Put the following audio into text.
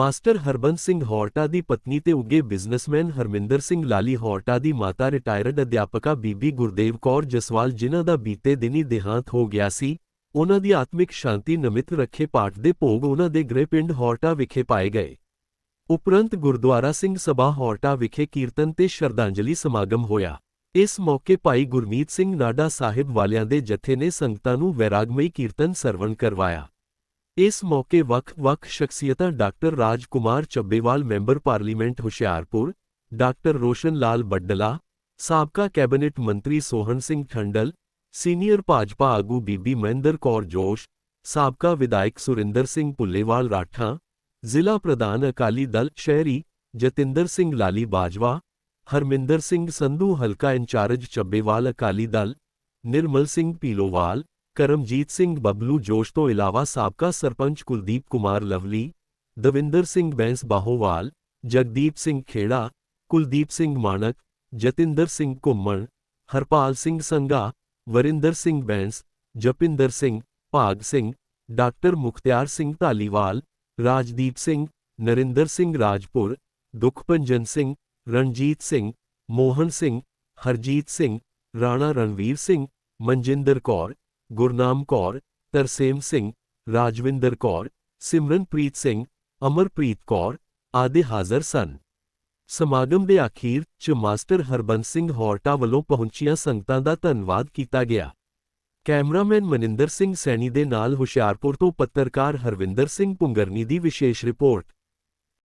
Master Harbans Singh Horta ਦੀ ਪਤਨੀ ਤੇ ਉੱਗੇ ਬਿਜ਼ਨਸਮੈਨ ਹਰਮਿੰਦਰ ਸਿੰਘ ਲਾਲੀ ਹੌਰਟਾ ਦੀ ਮਾਤਾ ਰਿਟਾਇਰਡ ਅਧਿਆਪਕਾ ਬੀਬੀ ਗੁਰਦੇਵ ਕੌਰ ਜਸਵਾਲ, ਜਿਨ੍ਹਾਂ ਦਾ ਬੀਤੇ ਦਿਨੀ ਦੇਹਾਂਤ ਹੋ ਗਿਆ ਸੀ, ਉਹਨਾਂ ਦੀ ਆਤਮਿਕ ਸ਼ਾਂਤੀ ਨਿਮਿਤ ਰੱਖੇ ਪਾਠ ਦੇ ਭੋਗ ਉਹਨਾਂ ਦੇ ਗ੍ਰਹਿ ਪਿੰਡ ਹੌਰਟਾ ਵਿਖੇ ਪਾਏ ਗਏ। ਉਪਰੰਤ ਗੁਰਦੁਆਰਾ ਸਿੰਘ ਸਭਾ ਹੌਰਟਾ ਵਿਖੇ ਕੀਰਤਨ ਤੇ ਸ਼ਰਧਾਂਜਲੀ ਸਮਾਗਮ ਹੋਇਆ। ਇਸ ਮੌਕੇ ਭਾਈ ਗੁਰਮੀਤ ਸਿੰਘ ਨਾਡਾ ਸਾਹਿਬ ਵਾਲਿਆਂ ਦੇ ਜਥੇ ਨੇ ਸੰਗਤਾਂ ਨੂੰ ਵੈਰਾਗਮਈ ਕੀਰਤਨ ਸਰਵਣ ਕਰਵਾਇਆ। इस मौके वक्फ वक् शख्सियत doctor Rajkumar Chabbewal member parliament Hoshiarpur doctor Roshan Lal Baddla सबका कैबिनेट मंत्री सोहन सिंह ठंडल सीनियर भाजपा आगू बीबी महेंद्र कौर जोश सबका विधायक सुरेंद्र सिंह भुलेवाल राठा जिला प्रधान अकाली दल शहरी जतेंद्र सिंह लाली बाजवा हरमिंदर सिंह संधु हलका इंचार्ज चब्बेवाल अकाली दल निर्मल सिंह पीलोवाल ਕਰਮਜੀਤ ਸਿੰਘ ਬਬਲੂ ਜੋਸ਼ ਤੋਂ ਇਲਾਵਾ ਸਾਬਕਾ ਸਰਪੰਚ ਕੁਲਦੀਪ ਕੁਮਾਰ ਲਵਲੀ ਦਵਿੰਦਰ ਸਿੰਘ ਬੈਂਸ ਬਾਹੋਵਾਲ ਜਗਦੀਪ ਸਿੰਘ ਖੇੜਾ ਕੁਲਦੀਪ ਸਿੰਘ ਮਾਨਕ ਜਤਿੰਦਰ ਸਿੰਘ ਘੁੰਮਣ ਹਰਪਾਲ ਸਿੰਘ ਸੰਘਾ ਵਰਿੰਦਰ ਸਿੰਘ ਬੈਂਸ ਜਪਿੰਦਰ ਸਿੰਘ ਭਾਗ ਸਿੰਘ ਡਾਕਟਰ ਮੁਖਤਿਆਰ ਸਿੰਘ ਧਾਲੀਵਾਲ ਰਾਜਦੀਪ ਸਿੰਘ ਨਰਿੰਦਰ ਸਿੰਘ ਰਾਜਪੁਰ ਦੁਖਪੰਜਨ ਸਿੰਘ ਰਣਜੀਤ ਸਿੰਘ ਮੋਹਨ ਸਿੰਘ ਹਰਜੀਤ ਸਿੰਘ ਰਾਣਾ ਰਣਵੀਰ ਸਿੰਘ ਮਨਜਿੰਦਰ ਕੌਰ ਗੁਰਨਾਮ ਕੌਰ, ਤਰਸੇਮ ਸਿੰਘ, ਰਾਜਵਿੰਦਰ ਕੌਰ, ਸਿਮਰਨਪ੍ਰੀਤ ਸਿੰਘ, ਅਮਰਪ੍ਰੀਤ ਕੌਰ ਆਦਿ ਹਾਜ਼ਰ ਸਨ। ਸਮਾਗਮ ਦੇ ਅਖੀਰ ਚ ਮਾਸਟਰ ਹਰਬੰਸ ਸਿੰਘ ਹੌਰਟਾ ਵੱਲੋਂ ਪਹੁੰਚੀਆਂ ਸੰਗਤਾਂ ਦਾ ਧੰਨਵਾਦ ਕੀਤਾ ਗਿਆ। ਕੈਮਰਾਮੈਨ ਮਨਿੰਦਰ ਸਿੰਘ ਸੈਣੀ ਦੇ ਨਾਲ ਹੁਸ਼ਿਆਰਪੁਰ ਤੋਂ ਪੱਤਰਕਾਰ ਹਰਵਿੰਦਰ ਸਿੰਘ ਪੁੰਗਰਨੀ ਦੀ ਵਿਸ਼ੇਸ਼ ਰਿਪੋਰਟ।